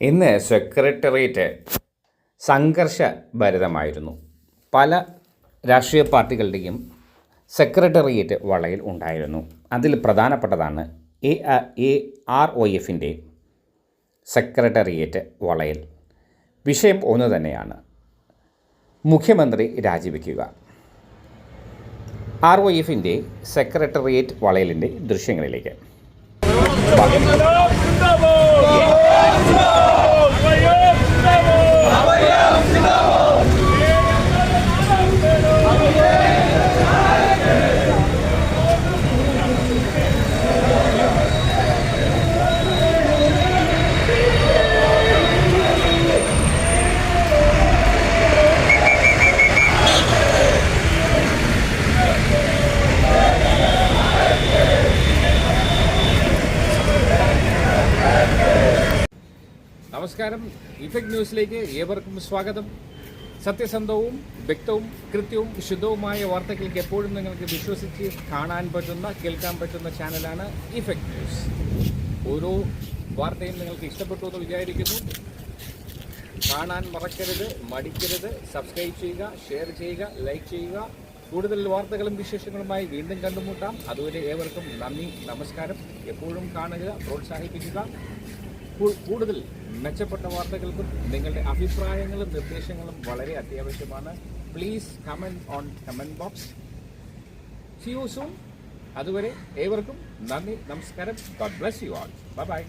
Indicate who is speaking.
Speaker 1: ഇന്ന് സെക്രട്ടേറിയറ്റ് സംഘർഷഭരിതമായിരുന്നു. പല രാഷ്ട്രീയ പാർട്ടികളുടെയും സെക്രട്ടേറിയറ്റ് വളയിൽ ഉണ്ടായിരുന്നു. അതിൽ പ്രധാനപ്പെട്ടതാണ് എ എ ആർ ഒ എഫിന്റെ സെക്രട്ടേറിയറ്റ് വളയിൽ. വിഷയം ഒന്ന് തന്നെയാണ്. മുഖ്യമന്ത്രി രാജിവെക്കുക. ആർ ഒ എഫിന്റെ സെക്രട്ടേറിയറ്റ് വളയലിന്റെ ദൃശ്യങ്ങളിലേക്ക്.
Speaker 2: നമസ്കാരം. ഇഫക്ട് ന്യൂസിലേക്ക് ഏവർക്കും സ്വാഗതം. സത്യസന്ധവും വ്യക്തവും കൃത്യവും ശുദ്ധവുമായ വാർത്തകൾക്ക് എപ്പോഴും നിങ്ങൾക്ക് വിശ്വസിച്ച് കാണാൻ പറ്റുന്ന കേൾക്കാൻ പറ്റുന്ന ചാനലാണ് ഇഫക്ട് ന്യൂസ് ഓരോ വാർത്തയും നിങ്ങൾക്ക് ഇഷ്ടപ്പെട്ടു എന്ന് വിചാരിക്കുന്നു. കാണാൻ മറക്കരുത് മടിക്കരുത്. സബ്സ്ക്രൈബ് ചെയ്യുക ഷെയർ ചെയ്യുക ലൈക്ക് ചെയ്യുക. കൂടുതൽ വാർത്തകളും വിശേഷങ്ങളുമായി വീണ്ടും കണ്ടുമുട്ടാം. അതുവരെ ഏവർക്കും നന്ദി നമസ്കാരം. എപ്പോഴും കാണുക പ്രോത്സാഹിപ്പിക്കുക. കൂടുതൽ മെച്ചപ്പെട്ട വാർത്തകൾക്കും നിങ്ങളുടെ അഭിപ്രായങ്ങളും നിർദ്ദേശങ്ങളും വളരെ അത്യാവശ്യമാണ്. Please comment on comment box see you soon അതുവരെ ഏവർക്കും നന്ദി നമസ്കാരം. God bless you all bye bye